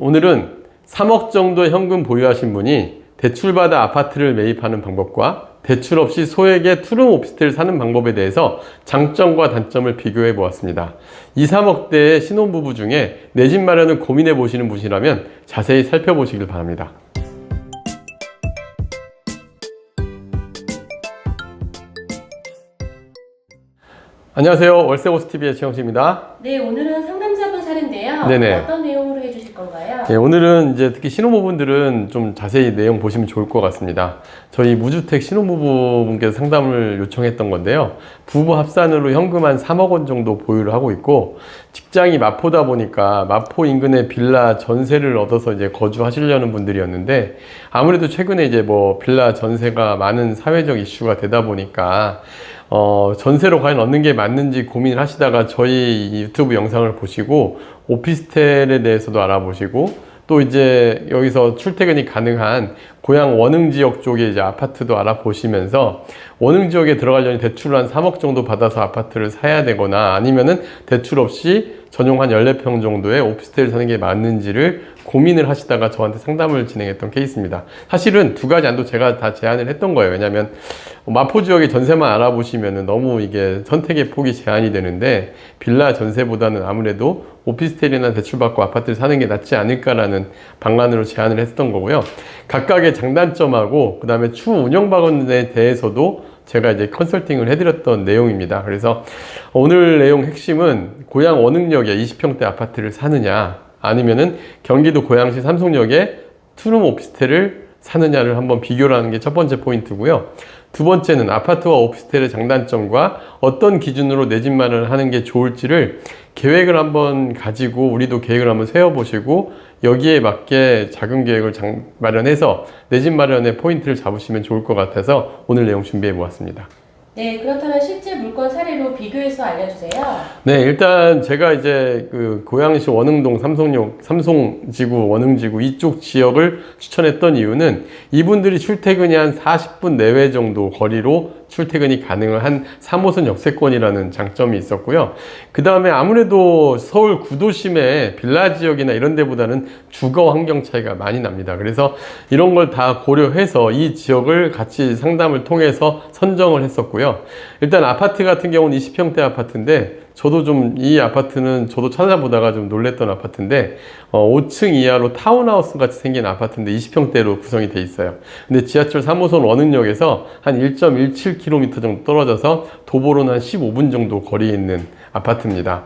오늘은 3억 정도 현금 보유하신 분이 대출받아 아파트를 매입하는 방법과 대출 없이 소액의 투룸 오피스텔 사는 방법에 대해서 장점과 단점을 비교해 보았습니다. 2, 3억대의 신혼부부 중에 내 집 마련을 고민해 보시는 분이라면 자세히 살펴보시길 바랍니다. 안녕하세요. 월세고스TV의 최영식입니다. 네, 오늘은 상담자분 사례인데요. 네네. 어떤 해주실 건가요? 예, 오늘은 이제 특히 신혼부부들은 좀 자세히 내용 보시면 좋을 것 같습니다. 저희 무주택 신혼부부분께서 상담을 요청했던 건데요. 부부 합산으로 현금 한 3억 원 정도 보유를 하고 있고, 직장이 마포다 보니까 마포 인근에 빌라 전세를 얻어서 이제 거주하시려는 분들이었는데, 아무래도 최근에 이제 뭐 빌라 전세가 많은 사회적 이슈가 되다 보니까, 어, 전세로 과연 얻는 게 맞는지 고민을 하시다가 저희 이 유튜브 영상을 보시고 오피스텔에 대해서도 알아보시고 또 이제 여기서 출퇴근이 가능한 고향 원흥 지역 쪽에 이제 아파트도 알아보시면서 원흥 지역에 들어가려면 대출을 한 3억 정도 받아서 아파트를 사야 되거나 아니면은 대출 없이 전용 한 14평 정도의 오피스텔을 사는 게 맞는지를 고민을 하시다가 저한테 상담을 진행했던 케이스입니다. 사실은 두 가지 안도 제가 다 제안을 했던 거예요. 왜냐하면 마포 지역의 전세만 알아보시면 너무 이게 선택의 폭이 제한이 되는데 빌라 전세보다는 아무래도 오피스텔이나 대출받고 아파트를 사는 게 낫지 않을까라는 방안으로 제안을 했던 거고요. 각각의 장단점하고 그 다음에 추후 운영 방안에 대해서도 제가 이제 컨설팅을 해드렸던 내용입니다. 그래서 오늘 내용 핵심은 고향 원흥역에 20평대 아파트를 사느냐 아니면은 경기도 고양시 삼성역에 투룸 오피스텔을 사느냐를 한번 비교를 하는 게 첫 번째 포인트고요. 두 번째는 아파트와 오피스텔의 장단점과 어떤 기준으로 내 집 마련을 하는 게 좋을지를 계획을 한번 가지고 우리도 계획을 한번 세워보시고 여기에 맞게 작은 계획을 장- 마련해서 내 집 마련의 포인트를 잡으시면 좋을 것 같아서 오늘 내용 준비해 보았습니다. 네, 그렇다면 실제 물건 사례로 비교해서 알려주세요. 네, 일단 제가 이제 그 고양시 원흥동 삼성역, 삼성지구, 원흥지구 이쪽 지역을 추천했던 이유는 이분들이 출퇴근이 한 40분 내외 정도 거리로 출퇴근이 가능한 한 3호선 역세권이라는 장점이 있었고요. 그 다음에 아무래도 서울 구도심의 빌라 지역이나 이런 데보다는 주거 환경 차이가 많이 납니다. 그래서 이런 걸 다 고려해서 이 지역을 같이 상담을 통해서 선정을 했었고요. 일단 아파트 같은 경우는 20평대 아파트인데 저도 좀 이 아파트는 저도 찾아보다가 좀 놀랬던 아파트인데 어, 5층 이하로 타운하우스 같이 생긴 아파트인데 20평대로 구성이 돼 있어요. 근데 지하철 3호선 원흥역에서 한 1.17km 정도 떨어져서 도보로는 한 15분 정도 거리에 있는 아파트입니다.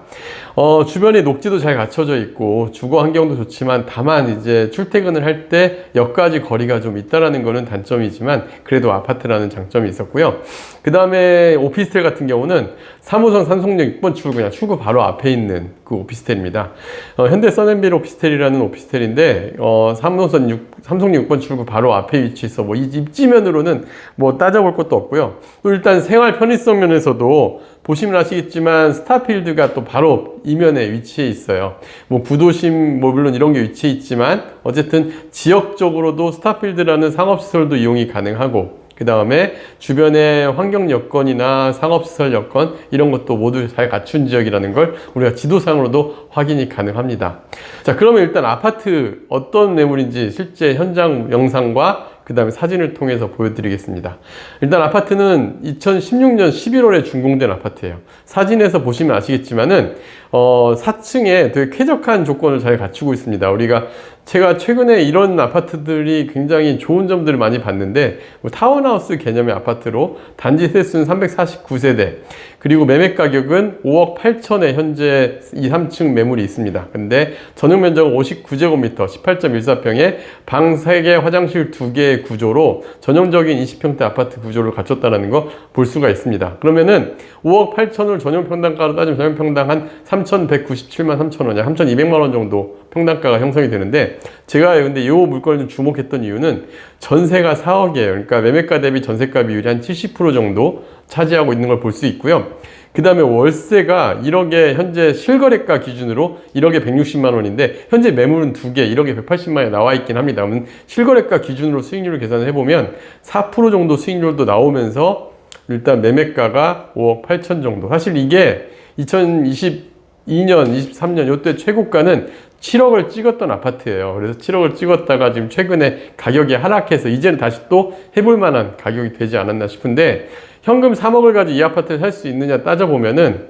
어, 주변에 녹지도 잘 갖춰져 있고 주거 환경도 좋지만 다만 이제 출퇴근을 할 때 역까지 거리가 좀 있다라는 거는 단점이지만 그래도 아파트라는 장점이 있었고요. 그 다음에 오피스텔 같은 경우는 3호선 산송역 6번 출구냐 출구 바로 앞에 있는 그 오피스텔입니다. 어, 현대 써낸빌 오피스텔이라는 오피스텔인데 어, 3호선 6, 삼성 6번 출구 바로 앞에 위치해서 뭐이 입지면으로는 뭐 따져볼 것도 없고요. 또 일단 생활 편의성 면에서도 보시면 아시겠지만 스타필드가 또 바로 이면에 위치해 있어요. 뭐 구도심 뭐 물론 이런 게 위치해 있지만 어쨌든 지역적으로도 스타필드라는 상업시설도 이용이 가능하고 그 다음에 주변의 환경 여건이나 상업시설 여건 이런 것도 모두 잘 갖춘 지역이라는 걸 우리가 지도상으로도 확인이 가능합니다. 자 그러면 일단 아파트 어떤 매물인지 실제 현장 영상과 그 다음에 사진을 통해서 보여드리겠습니다. 일단 아파트는 2016년 11월에 준공된 아파트예요. 사진에서 보시면 아시겠지만은 어, 4층에 되게 쾌적한 조건을 잘 갖추고 있습니다. 우리가 제가 최근에 이런 아파트들이 굉장히 좋은 점들을 많이 봤는데 뭐 타운하우스 개념의 아파트로 단지 세수는 349세대 그리고 매매 가격은 5억 8천에 현재 2, 3층 매물이 있습니다. 근데 전용 면적은 59제곱미터 18.14평에 방 3개 화장실 2개의 구조로 전형적인 20평대 아파트 구조를 갖췄다는 거 볼 수가 있습니다. 그러면은 5억 8천을 전용 평당가로 따지면 전용 평당 한 3,197만 3천 원이야. 3,200만 원 정도 평당가가 형성이 되는데 제가 근데 이 물건을 좀 주목했던 이유는 전세가 4억이에요. 그러니까 매매가 대비 전세가 비율이 한 70% 정도 차지하고 있는 걸 볼 수 있고요. 그 다음에 월세가 1억에 현재 실거래가 기준으로 1억에 160만 원인데 현재 매물은 2개 1억에 180만 원에 나와 있긴 합니다. 실거래가 기준으로 수익률을 계산을 해보면 4% 정도 수익률도 나오면서 일단 매매가가 5억 8천 정도. 사실 이게 2020 22년, 23년 요때 최고가는 7억을 찍었던 아파트예요. 그래서 7억을 찍었다가 지금 최근에 가격이 하락해서 이제는 다시 또 해볼 만한 가격이 되지 않았나 싶은데 현금 3억을 가지고 이 아파트를 살 수 있느냐 따져보면은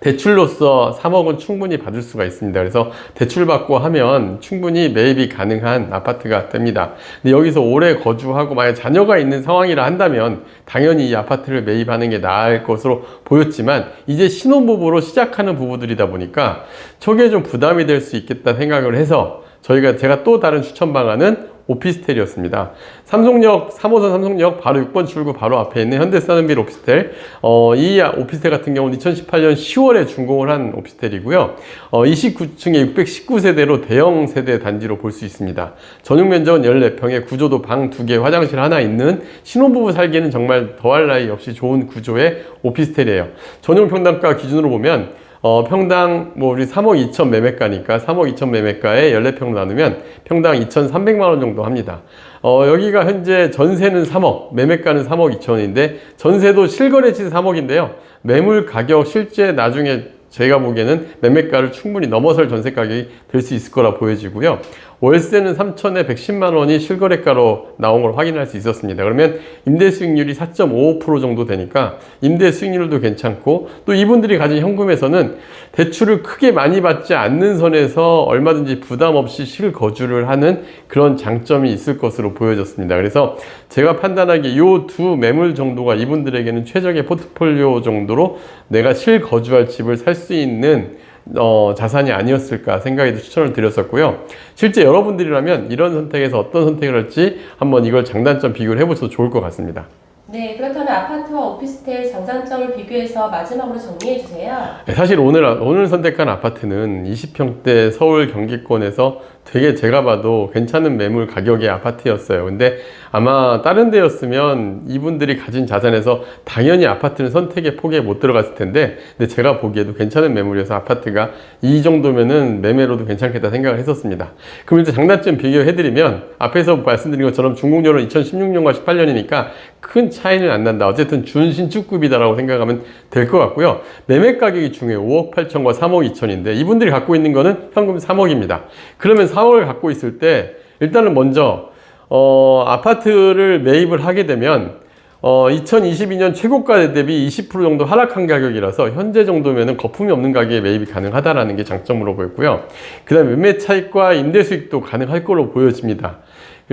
대출로서 3억은 충분히 받을 수가 있습니다. 그래서 대출 받고 하면 충분히 매입이 가능한 아파트가 됩니다. 근데 여기서 오래 거주하고 만약 자녀가 있는 상황이라 한다면 당연히 이 아파트를 매입하는 게 나을 것으로 보였지만 이제 신혼부부로 시작하는 부부들이다 보니까 저게 좀 부담이 될 수 있겠다 생각을 해서 저희가 제가 또 다른 추천 방안은 오피스텔이었습니다. 삼성역 3호선 삼성역 바로 6번 출구 바로 앞에 있는 현대사는빌 오피스텔. 어, 이 오피스텔 같은 경우는 2018년 10월에 준공을 한 오피스텔이고요. 어, 29층에 619세대로 대형 세대 단지로 볼 수 있습니다. 전용 면적은 14평에 구조도 방 2개, 화장실 하나 있는 신혼부부 살기에는 정말 더할 나위 없이 좋은 구조의 오피스텔이에요. 전용 평당가 기준으로 보면 어, 평당, 뭐, 우리 3억 2천 매매가니까 3억 2천 매매가에 14평 나누면 평당 2,300만 원 정도 합니다. 어, 여기가 현재 전세는 3억, 매매가는 3억 2천인데, 전세도 실거래치 3억인데요. 매물 가격 실제 나중에 제가 보기에는 매매가를 충분히 넘어설 전세 가격이 될 수 있을 거라 보여지고요. 월세는 3천에 110만 원이 실거래가로 나온 걸 확인할 수 있었습니다. 그러면 임대 수익률이 4.55% 정도 되니까 임대 수익률도 괜찮고 또 이분들이 가진 현금에서는 대출을 크게 많이 받지 않는 선에서 얼마든지 부담 없이 실거주를 하는 그런 장점이 있을 것으로 보여졌습니다. 그래서 제가 판단하기에 이 두 매물 정도가 이분들에게는 최적의 포트폴리오 정도로 내가 실거주할 집을 살 수 있는 어, 자산이 아니었을까 생각에도 추천을 드렸었고요. 실제 여러분들이라면 이런 선택에서 어떤 선택을 할지 한번 이걸 장단점 비교를 해보셔도 좋을 것 같습니다. 네, 그렇다면 아파트와 오피스텔 장단점을 비교해서 마지막으로 정리해 주세요. 네, 사실 오늘, 오늘 선택한 아파트는 20평대 서울 경기권에서 되게 제가 봐도 괜찮은 매물 가격의 아파트였어요. 근데 아마 다른 데였으면 이분들이 가진 자산에서 당연히 아파트는 선택의 폭에 못 들어갔을 텐데, 근데 제가 보기에도 괜찮은 매물이어서 아파트가 이 정도면은 매매로도 괜찮겠다 생각을 했었습니다. 그럼 이제 장단점 비교해드리면 앞에서 말씀드린 것처럼 중공료는 2016년과 18년이니까 큰 차이는 안 난다. 어쨌든 준신축급이다라고 생각하면 될 것 같고요. 매매 가격이 중요해요. 5억 8천과 3억 2천인데 이분들이 갖고 있는 거는 현금 3억입니다. 그러면 4 억을 갖고 있을 때 일단은 먼저 어, 아파트를 매입을 하게 되면 어, 2022년 최고가 대비 20% 정도 하락한 가격이라서 현재 정도면은 거품이 없는 가격에 매입이 가능하다라는 게 장점으로 보였고요. 그 다음에 매매 차익과 임대 수익도 가능할 걸로 보여집니다.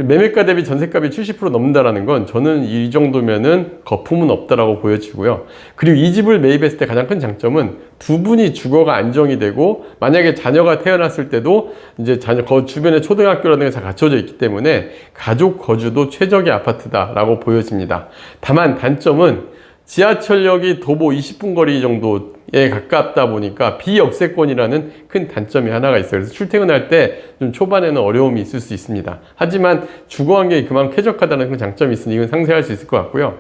매매가 대비 전세값이 70% 넘는다라는 건 저는 이 정도면은 거품은 없다라고 보여지고요. 그리고 이 집을 매입했을 때 가장 큰 장점은 두 분이 주거가 안정이 되고 만약에 자녀가 태어났을 때도 이제 자녀 거 주변에 초등학교라든가 다 갖춰져 있기 때문에 가족 거주도 최적의 아파트다라고 보여집니다. 다만 단점은 지하철역이 도보 20분 거리 정도에 가깝다 보니까 비역세권이라는 큰 단점이 하나가 있어요. 그래서 출퇴근할 때 좀 초반에는 어려움이 있을 수 있습니다. 하지만 주거 환경이 그만큼 쾌적하다는 그 장점이 있으니 이건 상쇄할 수 있을 것 같고요.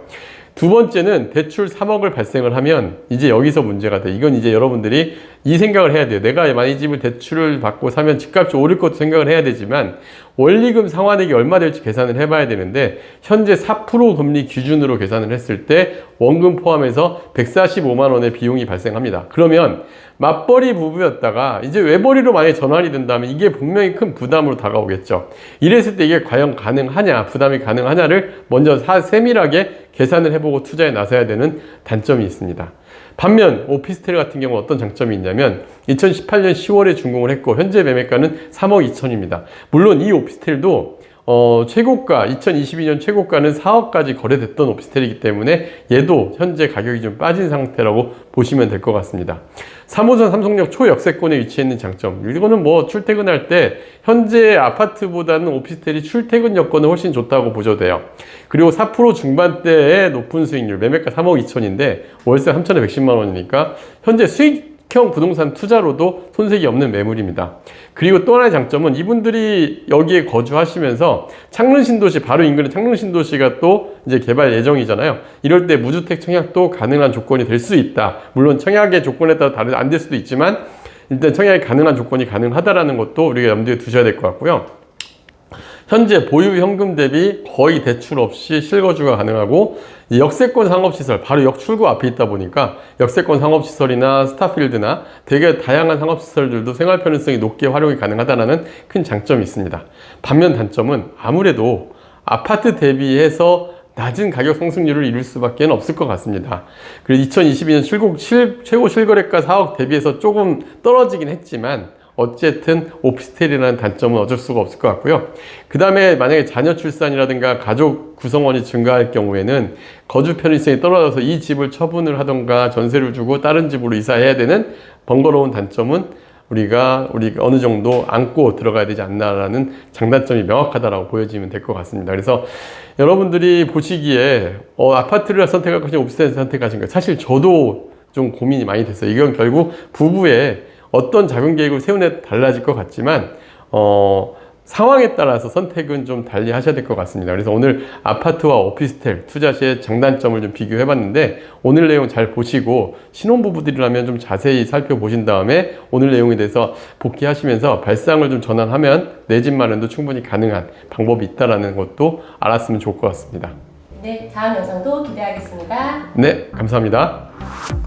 두 번째는 대출 3억을 발생을 하면 이제 여기서 문제가 돼. 이건 이제 여러분들이 이 생각을 해야 돼요. 내가 만약 이 집을 대출을 받고 사면 집값이 오를 것도 생각을 해야 되지만 원리금 상환액이 얼마 될지 계산을 해봐야 되는데 현재 4% 금리 기준으로 계산을 했을 때 원금 포함해서 145만 원의 비용이 발생합니다. 그러면 맞벌이 부부였다가 이제 외벌이로 만약에 전환이 된다면 이게 분명히 큰 부담으로 다가오겠죠. 이랬을 때 이게 과연 가능하냐, 부담이 가능하냐를 먼저 사, 세밀하게 계산을 해보고 투자에 나서야 되는 단점이 있습니다. 반면 오피스텔 같은 경우 어떤 장점이 있냐면 2018년 10월에 준공을 했고 현재 매매가는 3억 2천입니다. 물론 이 오피스텔도 어, 최고가 2022년 최고가는 4억까지 거래됐던 오피스텔이기 때문에 얘도 현재 가격이 좀 빠진 상태라고 보시면 될 것 같습니다. 3호선 삼성역 초역세권에 위치해 있는 장점 이거는 뭐 출퇴근할 때 현재 아파트보다는 오피스텔이 출퇴근 여건은 훨씬 좋다고 보셔도 돼요. 그리고 4% 중반대의 높은 수익률 매매가 3억 2천인데 월세 3천에 110만 원이니까 현재 수익 형 부동산 투자로도 손색이 없는 매물입니다. 그리고 또 하나의 장점은 이분들이 여기에 거주하시면서 창릉 신도시 바로 인근에 창릉 신도시가 또 이제 개발 예정이잖아요. 이럴 때 무주택 청약도 가능한 조건이 될 수 있다. 물론 청약의 조건에 따라 다른 안 될 수도 있지만 일단 청약이 가능한 조건이 가능하다라는 것도 우리가 염두에 두셔야 될 것 같고요. 현재 보유 현금 대비 거의 대출 없이 실거주가 가능하고 이 역세권 상업시설 바로 역출구 앞에 있다 보니까 역세권 상업시설이나 스타필드나 되게 다양한 상업시설들도 생활 편의성이 높게 활용이 가능하다는 큰 장점이 있습니다. 반면 단점은 아무래도 아파트 대비해서 낮은 가격 상승률을 이룰 수밖에 없을 것 같습니다. 그리고 2022년 실곡 실, 최고 실거래가 4억 대비해서 조금 떨어지긴 했지만 어쨌든 오피스텔이라는 단점은 어쩔 수가 없을 것 같고요. 그 다음에 만약에 자녀 출산이라든가 가족 구성원이 증가할 경우에는 거주 편의성이 떨어져서 이 집을 처분을 하던가 전세를 주고 다른 집으로 이사해야 되는 번거로운 단점은 우리가 우리가 어느 정도 안고 들어가야 되지 않나라는 장단점이 명확하다라고 보여지면 될 것 같습니다. 그래서 여러분들이 보시기에 어, 아파트를 선택할 것인가 오피스텔을 선택하신가 사실 저도 좀 고민이 많이 됐어요. 이건 결국 부부의 어떤 자금 계획을 세우느냐에 달라질 것 같지만 어, 상황에 따라서 선택은 좀 달리 하셔야 될 것 같습니다. 그래서 오늘 아파트와 오피스텔 투자 시의 장단점을 좀 비교해 봤는데 오늘 내용 잘 보시고 신혼부부들이라면 좀 자세히 살펴보신 다음에 오늘 내용에 대해서 복귀하시면서 발상을 좀 전환하면 내 집 마련도 충분히 가능한 방법이 있다라는 것도 알았으면 좋을 것 같습니다. 네, 다음 영상도 기대하겠습니다. 네, 감사합니다.